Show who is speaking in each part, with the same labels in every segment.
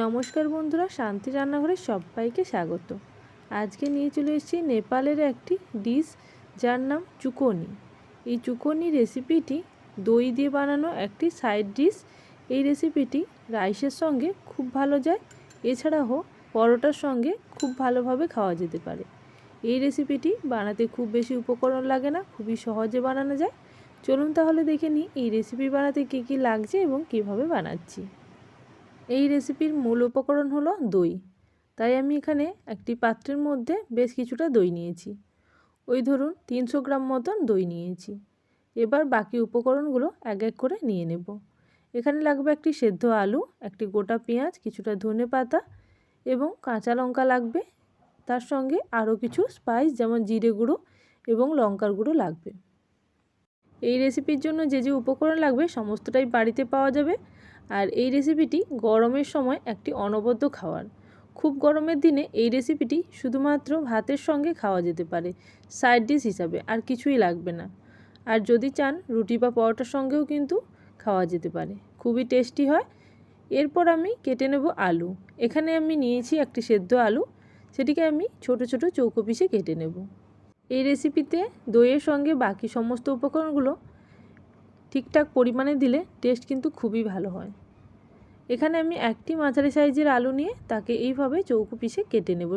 Speaker 1: নমস্কার বন্ধুরা, শান্তি রান্নাঘরে সবাইকে স্বাগত। আজকে নিয়ে চলে এসেছি নেপালের একটি ডিশ যার নাম চুকনি। এই চুকনি রেসিপিটি দই দিয়ে বানানো একটি সাইড ডিশ। এই রেসিপিটি রাইসের সঙ্গে খুব ভালো যায়, এছাড়াও পরোটার সঙ্গে খুব ভালোভাবে খাওয়া যেতে পারে। এই রেসিপিটি বানাতে খুব বেশি উপকরণ লাগে না, খুবই সহজে বানানো যায়। চলুন তাহলে দেখে নিই এই রেসিপি বানাতে কী কী লাগছে এবং কীভাবে বানাচ্ছি। এই রেসিপির মূল উপকরণ হলো দই। তাই আমি এখানে একটি পাত্রের মধ্যে বেশ কিছুটা দই নিয়েছি। ওই ধরুন তিনশো গ্রাম মতন দই নিয়েছি। এবার বাকি উপকরণগুলো এক এক করে নিয়ে নেব। এখানে লাগবে একটি সেদ্ধ আলু, একটি গোটা পেঁয়াজ, কিছুটা ধনে পাতা এবং কাঁচা লঙ্কা লাগবে। তার সঙ্গে আরও কিছু স্পাইস যেমন জিরে গুঁড়ো এবং লঙ্কার গুঁড়ো লাগবে। এই রেসিপির জন্য যে যে উপকরণ লাগবে সমস্তটাই বাড়িতে পাওয়া যাবে। আর এই রেসিপিটি গরমের সময় একটি অনবদ্য খাওয়ার। খুব গরমের দিনে এই রেসিপিটি শুধুমাত্র ভাতের সঙ্গে খাওয়া যেতে পারে সাইড ডিশ হিসাবে, আর কিছুই লাগবে না। আর যদি চান, রুটি বা পরোটার সঙ্গেও কিন্তু খাওয়া যেতে পারে। খুবই টেস্টি হয়। এরপর আমি কেটে নেব আলু। এখানে আমি নিয়েছি একটি সেদ্ধ আলু। সেটিকে আমি ছোট ছোট চৌকো পিসে কেটে নেব। এই রেসিপিতে দইয়ের সঙ্গে বাকি সমস্ত উপকরণগুলো ঠিকঠাক পরিমাণে দিলে টেস্ট কিন্তু খুবই ভালো হয়। এখানে আমি একটি মাঝারি সাইজের আলু নিয়ে তাকে এইভাবে চৌকো পিসে কেটে নেব।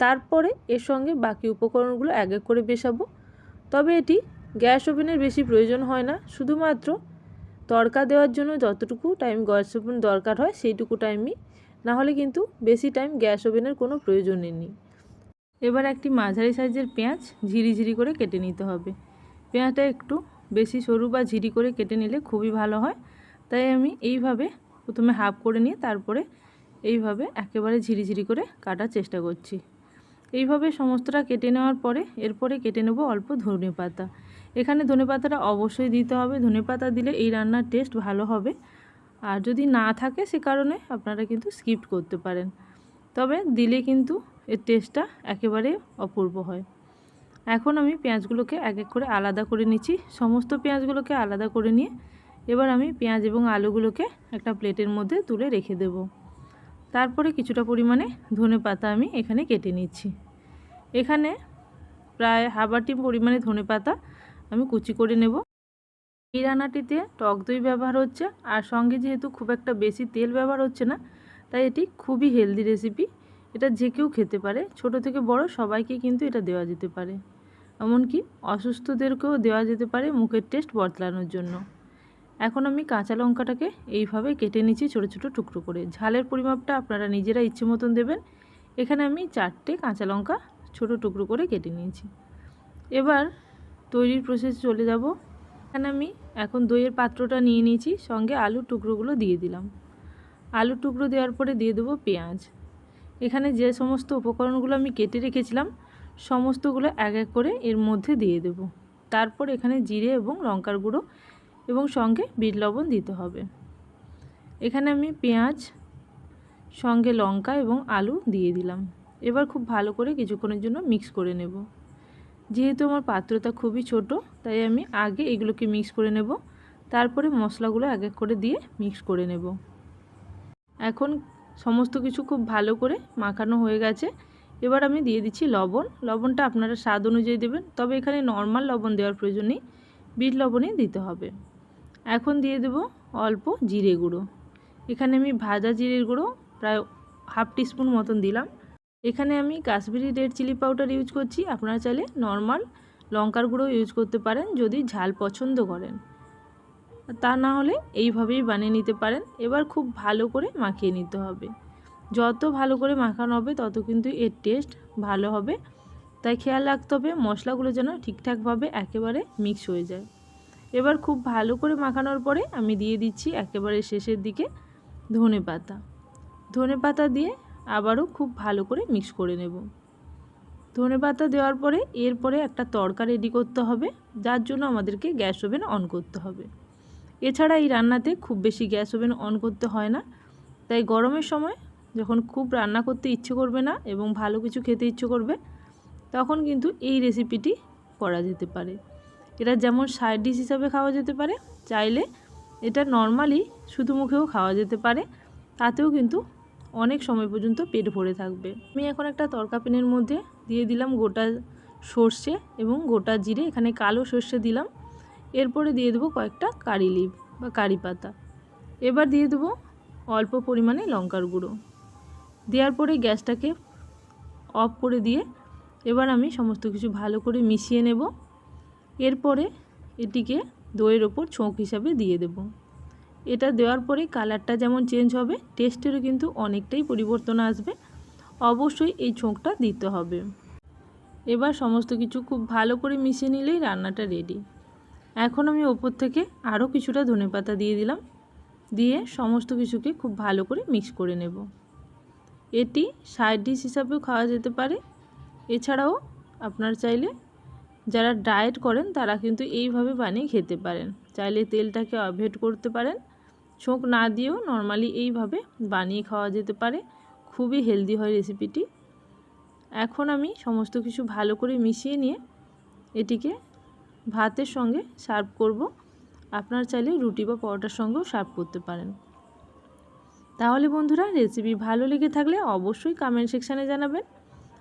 Speaker 1: তারপরে এর সঙ্গে বাকি উপকরণগুলো এক এক করে মেশাবো। তবে এটি গ্যাস ওভেনের বেশি প্রয়োজন হয় না। শুধুমাত্র তড়কা দেওয়ার জন্য যতটুকু টাইম গ্যাস ওভেন দরকার হয় সেইটুকু টাইমই নাহলে কিন্তু বেশি টাইম গ্যাস ওভেনের কোনো প্রয়োজন নেই। এবার একটি মাঝারি সাইজের পেঁয়াজ ঝিরি ঝিরি করে কেটে নিতে হবে। পেঁয়াজটা একটু বেশি সরু বা ঝিরি করে কেটে নিলে খুবই ভালো হয়। তাই আমি এইভাবে প্রথমে হাফ করে নিয়ে তারপরে এইভাবে একেবারে ঝিরিঝিরি করে কাটার চেষ্টা করছি। এইভাবে সমস্তটা কেটে নেওয়ার পরে এরপরে কেটে নেব অল্প ধনে পাতা। এখানে ধনে পাতাটা অবশ্যই দিতে হবে। ধনে পাতা দিলে এই রান্নার টেস্ট ভালো হবে। আর যদি না থাকে সে কারণে আপনারা কিন্তু স্কিপ করতে পারেন। তবে দিলে কিন্তু এর টেস্টটা একেবারে অপূর্ব হয়। এখন আমি পেঁয়াজগুলোকে এক এক করে আলাদা করে নিচ্ছি। সমস্ত পেঁয়াজগুলোকে আলাদা করে নিয়ে এবার আমি পেঁয়াজ এবং আলুগুলোকে একটা প্লেটের মধ্যে তুলে রেখে দেব। তারপরে কিছুটা পরিমাণে ধনে পাতা আমি এখানে কেটে নিচ্ছি। এখানে প্রায় হাফাটি পরিমাণে ধনে পাতা আমি কুচি করে নেব। এই রান্নাটিতে টক দই ব্যবহার হচ্ছে আর সঙ্গে যেহেতু খুব একটা বেশি তেল ব্যবহার হচ্ছে না, তাই এটি খুবই হেলদি রেসিপি। এটা যে কেউ খেতে পারে, ছোট থেকে বড় সবাইকে কিন্তু এটা দেওয়া যেতে পারে। এমনকি অসুস্থদেরকেও দেওয়া যেতে পারে মুখের টেস্ট বদলানোর জন্য। এখন আমি কাঁচা লঙ্কাটাকে এইভাবে কেটে নিচ্ছি ছোটো ছোটো টুকরো করে। ঝালের পরিমাপটা আপনারা নিজেরা ইচ্ছে মতন দেবেন। এখানে আমি চারটে কাঁচা লঙ্কা ছোটো টুকরো করে কেটে নিয়েছি। এবার তৈরির প্রসেস চলে যাব। এখানে আমি এখন দইয়ের পাত্রটা নিয়ে নিয়েছি, সঙ্গে আলুর টুকরোগুলো দিয়ে দিলাম। আলুর টুকরো দেওয়ার পরে দিয়ে দেবো পেঁয়াজ। এখানে যে সমস্ত উপকরণগুলো আমি কেটে রেখেছিলাম, সমস্তগুলো এক এক করে এর মধ্যে দিয়ে দেব। তারপর এখানে জিরে এবং লঙ্কার গুঁড়ো এবং সঙ্গে বিট লবণ দিতে হবে। এখানে আমি পেঁয়াজ, সঙ্গে লঙ্কা এবং আলু দিয়ে দিলাম। এবার খুব ভালো করে কিছুক্ষণের জন্য মিক্স করে নেব। যেহেতু আমার পাত্রটা খুবই ছোট, তাই আমি আগে এগুলোকে মিক্স করে নেব। তারপরে মশলাগুলো এক এক করে দিয়ে মিক্স করে নেব। এখন সমস্ত কিছু খুব ভালো করে মাখানো হয়ে গেছে। এবার আমি দিয়ে দিচ্ছি লবণ। লবণটা আপনারা স্বাদ অনুযায়ী দেবেন, তবে এখানে নর্মাল লবণ দেওয়ার প্রয়োজন নেই। বিট লবণই দিতে হবে। এখন দিয়ে দেব অল্প জিরে গুঁড়ো। এখানে আমি ভাজা জিরের গুঁড়ো প্রায় হাফ টিস্পুন মতন দিলাম। এখানে আমি Kashmiri red chilli powder use করছি। আপনারা চাইলে নর্মাল লঙ্কার গুঁড়ো ইউজ করতে পারেন যদি ঝাল পছন্দ করেন। তা না হলে এইভাবেই বানিয়ে নিতে পারেন। এবার খুব ভালো করে মাখিয়ে নিতে হবে। যত ভালো করে মাখানো হবে তত কিন্তু এর টেস্ট ভালো হবে। তাই খেয়াল রাখতে হবে মশলাগুলো যেন ঠিকঠাকভাবে একেবারে মিক্স হয়ে যায়। এবার খুব ভালো করে মাখানোর পরে আমি দিয়ে দিচ্ছি একেবারে শেষের দিকে ধনে পাতা। ধনে পাতা দিয়ে আবারও খুব ভালো করে মিক্স করে নেব। ধনে পাতা দেওয়ার পরে এরপরে একটা তড়কা রেডি করতে হবে, যার জন্য আমাদেরকে গ্যাস ওভেন অন করতে হবে। এছাড়া এই রান্নাতে খুব বেশি গ্যাস ওভেন অন করতে হয় না। তাই গরমের সময় যখন খুব রান্না করতে ইচ্ছে করবে না এবং ভালো কিছু খেতে ইচ্ছে করবে, তখন কিন্তু এই রেসিপিটি করা যেতে পারে। এটা যেমন সাইড ডিশ হিসাবে খাওয়া যেতে পারে, চাইলে এটা নর্মালি শুধু মুখেও খাওয়া যেতে পারে, তাতেও কিন্তু অনেক সময় পর্যন্ত পেট ভরে থাকবে। আমি এখন একটা তরকা পেনের মধ্যে দিয়ে দিলাম গোটা সর্ষে এবং গোটা জিরে, এখানে কালো সর্ষে দিলাম। এরপরে দিয়ে দেবো কয়েকটা কারি লিভ বা কারি পাতা। এবার দিয়ে দেবো অল্প পরিমাণে লঙ্কার গুঁড়ো। দেওয়ার পরে গ্যাসটাকে অফ করে দিয়ে এবার আমি সমস্ত কিছু ভালো করে মিশিয়ে নেব। এরপরে এটিকে দইয়ের ওপর ছোঁক হিসাবে দিয়ে দেব। এটা দেওয়ার পরে কালারটা যেমন চেঞ্জ হবে, টেস্টেরও কিন্তু অনেকটাই পরিবর্তন আসবে। অবশ্যই এই ছোঁকটা দিতে হবে। এবার সমস্ত কিছু খুব ভালো করে মিশিয়ে নিলেই রান্নাটা রেডি এখন আমি ওপর থেকে আরও কিছুটা ধনেপাতা দিয়ে দিলাম। দিয়ে সমস্ত কিছুকে খুব ভালো করে মিক্স করে নেব। এটি সাইড ডিশ হিসাবেও খাওয়া যেতে পারে। এছাড়াও আপনার চাইলে যারা ডায়েট করেন, তারা কিন্তু এইভাবে বানিয়ে খেতে পারেন। চাইলে তেলটাকে অ্যাভয়েড করতে পারেন। ছোঁক না দিয়েও নর্মালি এইভাবে বানিয়ে খাওয়া যেতে পারে। খুবই হেলদি হয় রেসিপিটি। এখন আমি সমস্ত কিছু ভালো করে মিশিয়ে নিয়ে এটিকে ভাতের সঙ্গে সার্ভ করব। আপনার চাইলে রুটি বা পরোটার সঙ্গেও সার্ভ করতে পারেন। তাহলে বন্ধুরা, রেসিপি ভালো লেগে থাকলে অবশ্যই কমেন্ট সেকশানে জানাবেন।